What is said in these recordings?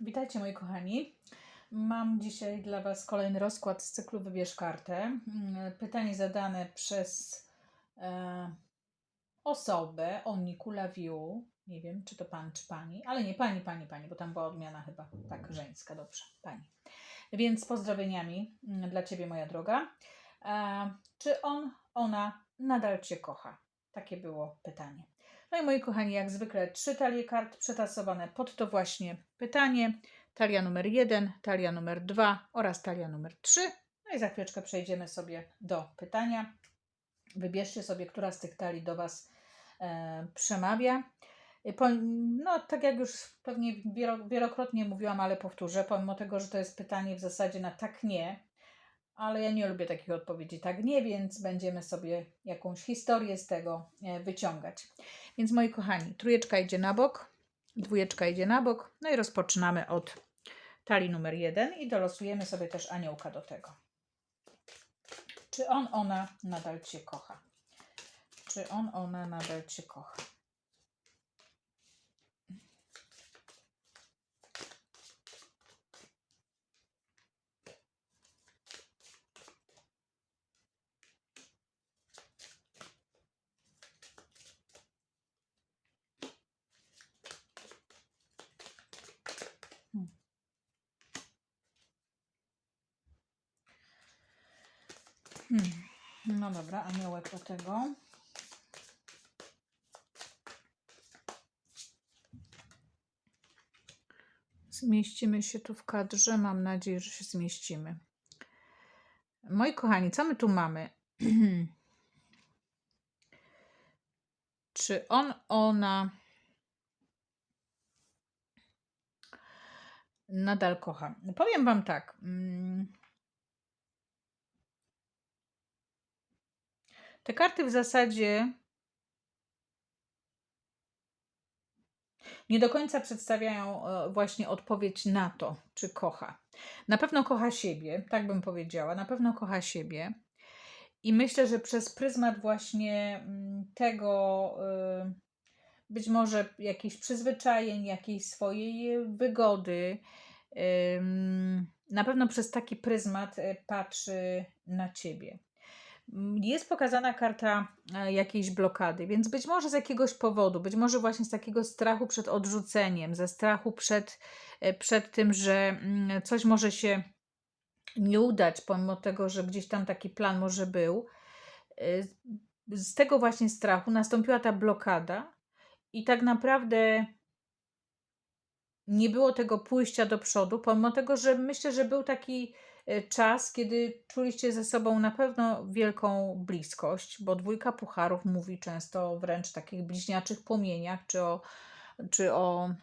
Witajcie moi kochani. Mam dzisiaj dla Was kolejny rozkład z cyklu Wybierz kartę. Mm, Pytanie zadane przez e, osobę o Niku Laviu. Nie wiem, czy to pan, czy pani, ale nie pani, pani, pani, bo tam była odmiana chyba tak żeńska, dobrze, pani. Więc pozdrowieniami mm, dla Ciebie, moja droga. E, czy on, ona nadal Cię kocha? Takie było pytanie. No i moi kochani, jak zwykle trzy talie kart przetasowane pod to właśnie pytanie. Talia numer jeden, talia numer dwa oraz talia numer trzy. No i za chwileczkę przejdziemy sobie do pytania. Wybierzcie sobie, która z tych talii do Was e, przemawia. I Po, no, tak jak już pewnie wielo, wielokrotnie mówiłam, ale powtórzę, pomimo tego, że to jest pytanie w zasadzie na tak nie, ale ja nie lubię takich odpowiedzi tak nie, więc będziemy sobie jakąś historię z tego e, wyciągać. Więc moi kochani, trójeczka idzie na bok, dwójeczka idzie na bok, no i rozpoczynamy od talii numer jeden i dolosujemy sobie też aniołka do tego. Czy on, ona nadal Cię kocha? Czy on, ona nadal Cię kocha? Hmm. No dobra, aniołek do tego. Zmieścimy się tu w kadrze. Mam nadzieję, że się zmieścimy. Moi kochani, co my tu mamy? Czy on, ona nadal kocha? Powiem Wam tak. mm, Te karty w zasadzie nie do końca przedstawiają e, właśnie odpowiedź na to, czy kocha. Na pewno kocha siebie, tak bym powiedziała, na pewno kocha siebie. I myślę, że przez pryzmat właśnie mm, tego, y, być może jakichś przyzwyczajeń, jakiejś swojej wygody, na pewno przez taki pryzmat y, patrzy na ciebie. Jest pokazana karta e, jakiejś blokady, więc być może z jakiegoś powodu, być może właśnie z takiego strachu przed odrzuceniem, ze strachu przed, e, przed tym, że mm, coś może się nie udać, pomimo tego, że gdzieś tam taki plan może był. E, Z tego właśnie strachu nastąpiła ta blokada, i tak naprawdę nie było tego pójścia do przodu, pomimo tego, że myślę, że był taki czas, kiedy czuliście ze sobą na pewno wielką bliskość, bo dwójka pucharów mówi często o wręcz takich bliźniaczych płomieniach, czy o, czy o,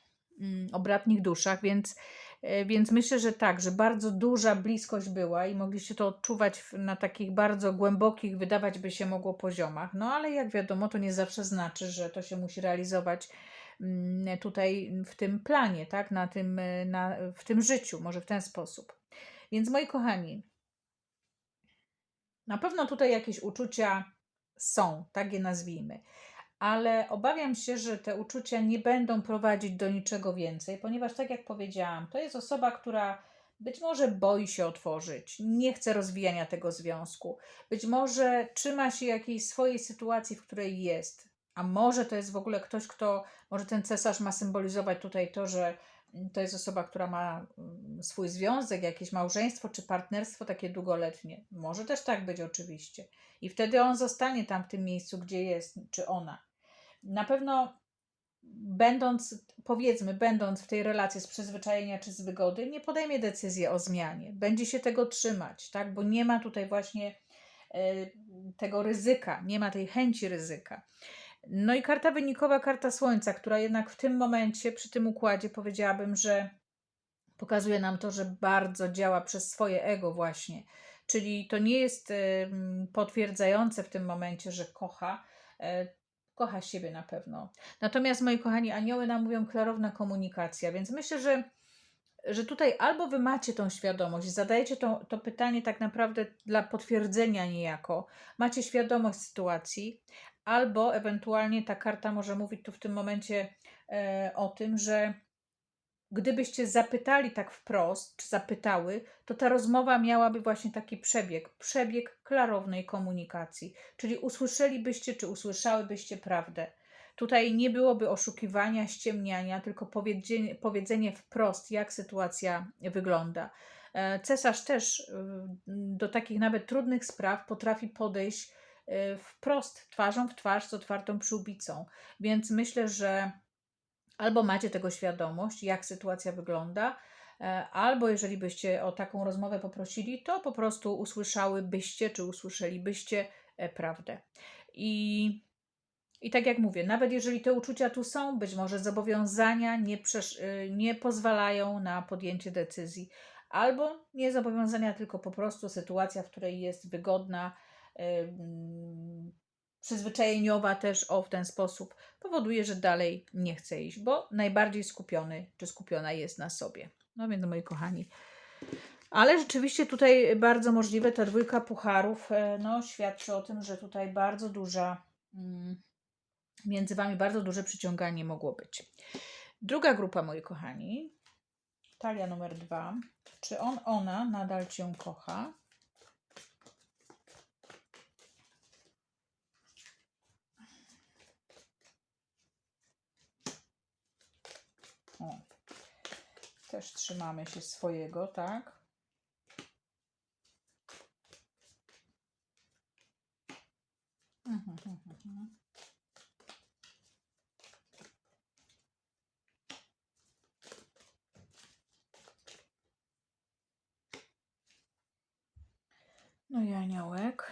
mm, o bratnich duszach, więc, e, więc myślę, że tak, że bardzo duża bliskość była i mogliście to odczuwać na takich bardzo głębokich, wydawać by się mogło poziomach. No ale jak wiadomo, to nie zawsze znaczy, że to się musi realizować mm, tutaj w tym planie, tak? na tym, e, na, w tym życiu, może w ten sposób. Więc moi kochani, na pewno tutaj jakieś uczucia są, tak je nazwijmy, ale obawiam się, że te uczucia nie będą prowadzić do niczego więcej, ponieważ, tak jak powiedziałam, to jest osoba, która być może boi się otworzyć, nie chce rozwijania tego związku, być może trzyma się jakiejś swojej sytuacji, w której jest, a może to jest w ogóle ktoś, kto, może ten cesarz ma symbolizować tutaj to, że to jest osoba, która ma mm, swój związek, jakieś małżeństwo czy partnerstwo takie długoletnie. Może też tak być, oczywiście. I wtedy on zostanie tam w tym miejscu, gdzie jest, czy ona. Na pewno, będąc, powiedzmy, będąc w tej relacji z przyzwyczajenia czy z wygody, nie podejmie decyzji o zmianie. Będzie się tego trzymać, tak? Bo nie ma tutaj właśnie e, tego ryzyka, nie ma tej chęci ryzyka. No i karta wynikowa, karta Słońca, która jednak w tym momencie, przy tym układzie, powiedziałabym, że pokazuje nam to, że bardzo działa przez swoje ego, właśnie. Czyli to nie jest potwierdzające w tym momencie, że kocha. e, Kocha siebie na pewno. Natomiast, moi kochani, anioły nam mówią klarowna komunikacja, więc myślę, że, że tutaj albo wy macie tą świadomość, zadajecie to, to pytanie tak naprawdę dla potwierdzenia niejako, macie świadomość sytuacji, albo ewentualnie ta karta może mówić tu w tym momencie e, o tym, że gdybyście zapytali tak wprost, czy zapytały, to ta rozmowa miałaby właśnie taki przebieg, przebieg klarownej komunikacji, czyli usłyszelibyście, czy usłyszałybyście prawdę. Tutaj nie byłoby oszukiwania, ściemniania, tylko powiedzenie, powiedzenie wprost, jak sytuacja wygląda. E, Cesarz też y, do takich nawet trudnych spraw potrafi podejść wprost, twarzą w twarz, z otwartą przyłbicą. Więc myślę, że albo macie tego świadomość, jak sytuacja wygląda, e, albo jeżeli byście o taką rozmowę poprosili, to po prostu usłyszałybyście, czy usłyszelibyście e, prawdę. I i tak jak mówię, nawet jeżeli te uczucia tu są, być może zobowiązania nie, y, nie pozwalają na podjęcie decyzji, albo nie zobowiązania, tylko po prostu sytuacja, w której jest wygodna, y, przyzwyczajeniowa też o w ten sposób, powoduje, że dalej nie chce iść, bo najbardziej skupiony czy skupiona jest na sobie. No więc, moi kochani. Ale rzeczywiście tutaj bardzo możliwe ta dwójka pucharów e, no, świadczy o tym, że tutaj bardzo duża. Mm, między Wami bardzo duże przyciąganie mogło być. Druga grupa, moi kochani, talia numer dwa. Czy on, ona nadal Cię kocha? O. Też trzymamy się swojego, tak? Mhm, mhm, mhm. No i aniołek.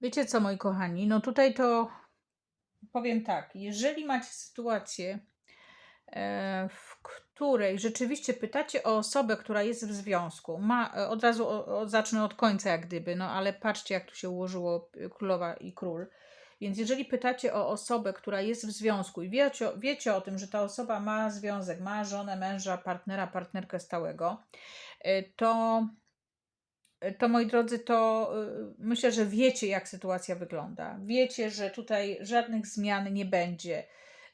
Wiecie co, moi kochani? No tutaj to powiem tak. Jeżeli macie sytuację, e, w której rzeczywiście pytacie o osobę, która jest w związku, ma, e, od razu zacznę od końca jak gdyby, no ale patrzcie jak tu się ułożyło e, królowa i król. Więc jeżeli pytacie o osobę, która jest w związku i wiecie, wiecie o tym, że ta osoba ma związek, ma żonę, męża, partnera, partnerkę stałego, to to moi drodzy, to y, myślę, że wiecie, jak sytuacja wygląda. Wiecie, że tutaj żadnych zmian nie będzie,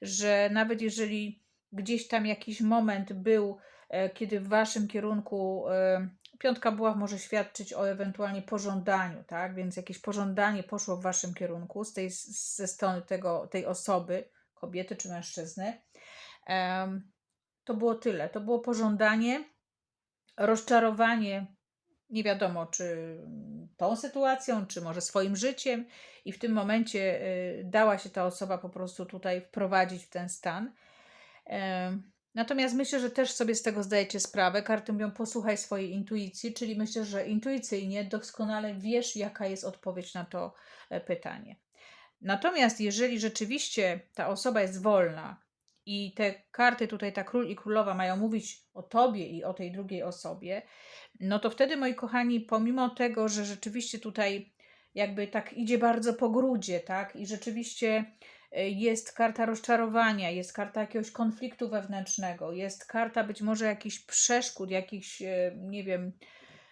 że nawet jeżeli gdzieś tam jakiś moment był, e, kiedy w waszym kierunku e, piątka buław może świadczyć o ewentualnie pożądaniu, tak? Więc jakieś pożądanie poszło w waszym kierunku z tej, ze strony tego, tej osoby, kobiety czy mężczyzny. To było tyle. To było pożądanie, rozczarowanie nie wiadomo, czy tą sytuacją, czy może swoim życiem, i w tym momencie y, dała się ta osoba po prostu tutaj wprowadzić w ten stan. Natomiast myślę, że też sobie z tego zdajecie sprawę. Karty mówią, posłuchaj swojej intuicji, czyli myślę, że intuicyjnie doskonale wiesz, jaka jest odpowiedź na to e, pytanie. Natomiast jeżeli rzeczywiście ta osoba jest wolna i te karty tutaj, ta król i królowa mają mówić o tobie i o tej drugiej osobie, no to wtedy, moi kochani, pomimo tego, że rzeczywiście tutaj jakby tak idzie bardzo po grudzie, tak, i rzeczywiście e, jest karta rozczarowania, jest karta jakiegoś konfliktu wewnętrznego, jest karta być może jakichś przeszkód, jakichś, e, nie wiem,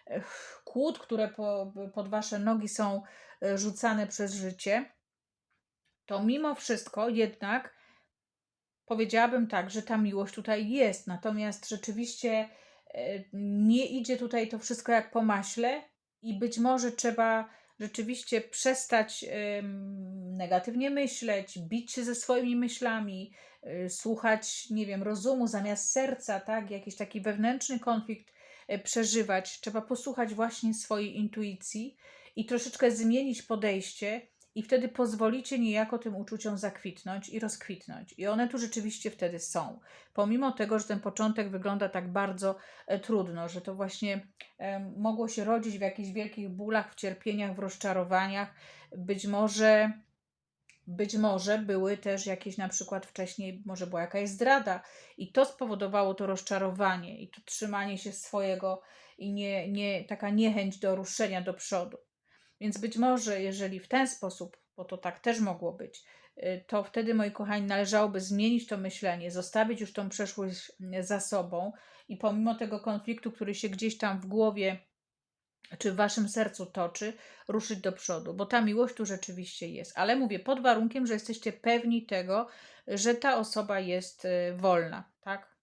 e, kłód, które po, pod wasze nogi są rzucane przez życie, to mimo wszystko jednak powiedziałabym tak, że ta miłość tutaj jest. Natomiast rzeczywiście nie idzie tutaj to wszystko jak po maśle i być może trzeba rzeczywiście przestać negatywnie myśleć, bić się ze swoimi myślami, y, słuchać, nie wiem, rozumu zamiast serca, tak? Jakiś taki wewnętrzny konflikt y, przeżywać. Trzeba posłuchać właśnie swojej intuicji i troszeczkę zmienić podejście i wtedy pozwolicie niejako tym uczuciom zakwitnąć i rozkwitnąć. I one tu rzeczywiście wtedy są. Pomimo tego, że ten początek wygląda tak bardzo e, trudno, że to właśnie mogło się rodzić w jakichś wielkich bólach, w cierpieniach, w rozczarowaniach, być może. Być może były też jakieś na przykład wcześniej, może była jakaś zdrada, i to spowodowało to rozczarowanie i to trzymanie się swojego i nie, nie, taka niechęć do ruszenia do przodu. Więc być może, jeżeli w ten sposób, bo to tak też mogło być, y, to wtedy, moi kochani, należałoby zmienić to myślenie, zostawić już tą przeszłość y, za sobą i pomimo tego konfliktu, który się gdzieś tam w głowie czy w waszym sercu toczy, ruszyć do przodu, bo ta miłość tu rzeczywiście jest. Ale mówię, pod warunkiem, że jesteście pewni tego, że ta osoba jest y, wolna, tak?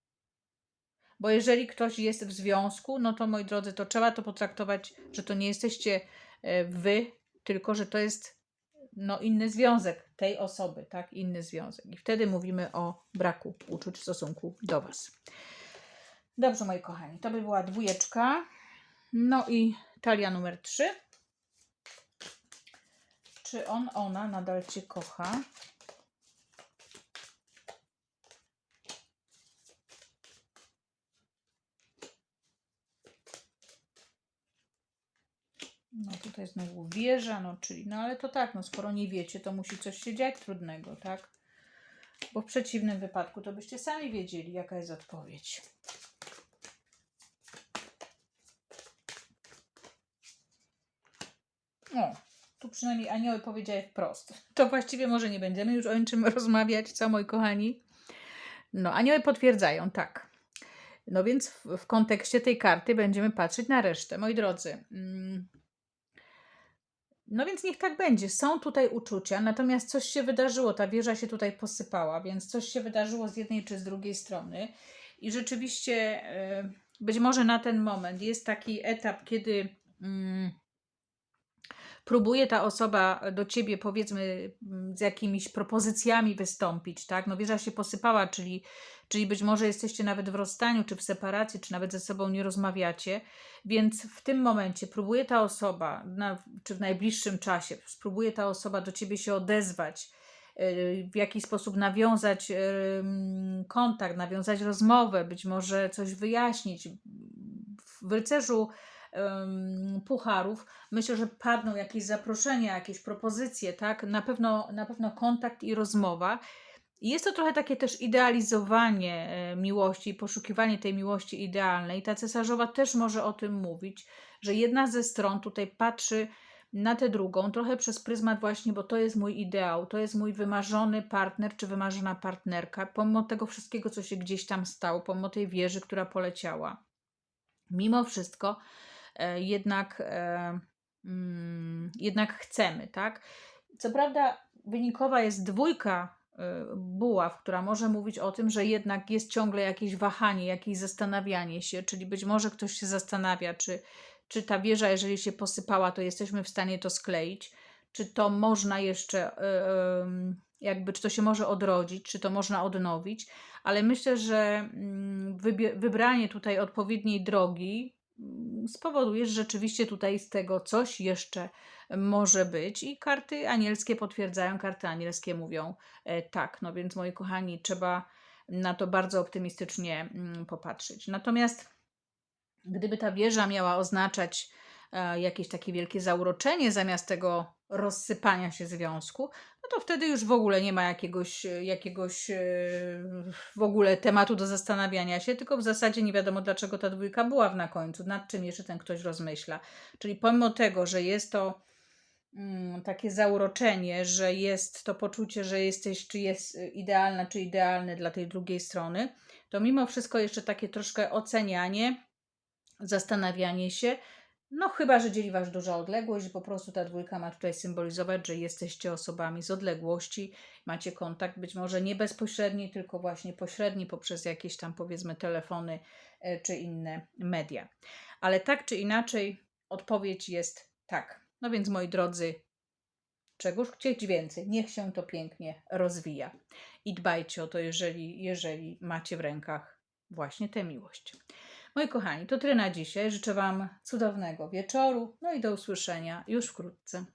Bo jeżeli ktoś jest w związku, no to moi drodzy, to trzeba to potraktować, że to nie jesteście wy, tylko że to jest no, inny związek tej osoby, tak? Inny związek. I wtedy mówimy o braku uczuć w stosunku do Was. Dobrze, moi kochani, to by była dwójeczka. No i talia numer 3. Czy on, ona nadal Cię kocha? No tutaj znowu wieża, no czyli, no ale to tak, no skoro nie wiecie, to musi coś się dziać trudnego, tak? Bo w przeciwnym wypadku to byście sami wiedzieli, jaka jest odpowiedź. O, tu przynajmniej anioły powiedziały wprost. To właściwie może nie będziemy już o niczym rozmawiać, co moi kochani? No, anioły potwierdzają, tak. No więc w, w kontekście tej karty będziemy patrzeć na resztę. Moi drodzy, mm, no więc niech tak będzie. Są tutaj uczucia, natomiast coś się wydarzyło, ta wieża się tutaj posypała, więc coś się wydarzyło z jednej czy z drugiej strony. I rzeczywiście e, być może na ten moment jest taki etap, kiedy mm, próbuje ta osoba do ciebie, powiedzmy, mm, z jakimiś propozycjami wystąpić, tak? No wieża się posypała, czyli, czyli być może jesteście nawet w rozstaniu, czy w separacji, czy nawet ze sobą nie rozmawiacie, więc w tym momencie próbuje ta osoba, na, czy w najbliższym czasie, spróbuje ta osoba do ciebie się odezwać, y, w jakiś sposób nawiązać y, mm, kontakt, nawiązać rozmowę, być może coś wyjaśnić. W rycerzu pucharów, myślę, że padną jakieś zaproszenia, jakieś propozycje, tak? Na pewno, na pewno kontakt i rozmowa. Jest to trochę takie też idealizowanie e, miłości poszukiwanie tej miłości idealnej. Ta cesarzowa też może o tym mówić, że jedna ze stron tutaj patrzy na tę drugą, trochę przez pryzmat właśnie, bo to jest mój ideał, to jest mój wymarzony partner czy wymarzona partnerka, pomimo tego wszystkiego, co się gdzieś tam stało, pomimo tej wieży, która poleciała. Mimo wszystko jednak, e, mm, jednak chcemy, tak? Co prawda wynikowa jest dwójka e, buław, która może mówić o tym, że jednak jest ciągle jakieś wahanie, jakieś zastanawianie się, czyli być może ktoś się zastanawia, czy, czy ta wieża, jeżeli się posypała, to jesteśmy w stanie to skleić, czy to można jeszcze, jakby, czy to się może odrodzić, czy to można odnowić, ale myślę, że mm, wybranie tutaj odpowiedniej drogi, spowoduje, że rzeczywiście tutaj z tego coś jeszcze może być i karty anielskie potwierdzają, karty anielskie mówią e, tak. No więc moi kochani, trzeba na to bardzo optymistycznie mm, popatrzeć. Natomiast gdyby ta wieża miała oznaczać jakieś takie wielkie zauroczenie zamiast tego rozsypania się związku, no to wtedy już w ogóle nie ma jakiegoś, jakiegoś e, w ogóle tematu do zastanawiania się, tylko w zasadzie nie wiadomo dlaczego ta dwójka była na końcu, nad czym jeszcze ten ktoś rozmyśla. Czyli pomimo tego, że jest to mm, takie zauroczenie, że jest to poczucie, że jesteś, czy jest idealna, czy idealny dla tej drugiej strony, to mimo wszystko jeszcze takie troszkę ocenianie, zastanawianie się, no, chyba, że dzieli Was duża odległość, po prostu ta dwójka ma tutaj symbolizować, że jesteście osobami z odległości, macie kontakt, być może nie bezpośredni, tylko właśnie pośredni poprzez jakieś tam powiedzmy telefony e, czy inne media. Ale tak czy inaczej, odpowiedź jest tak. No więc moi drodzy, czegoż chcieć więcej? Niech się to pięknie rozwija. I dbajcie o to, jeżeli, jeżeli macie w rękach właśnie tę miłość. Moi kochani, to tyle na dzisiaj. Życzę Wam cudownego wieczoru, no i do usłyszenia już wkrótce.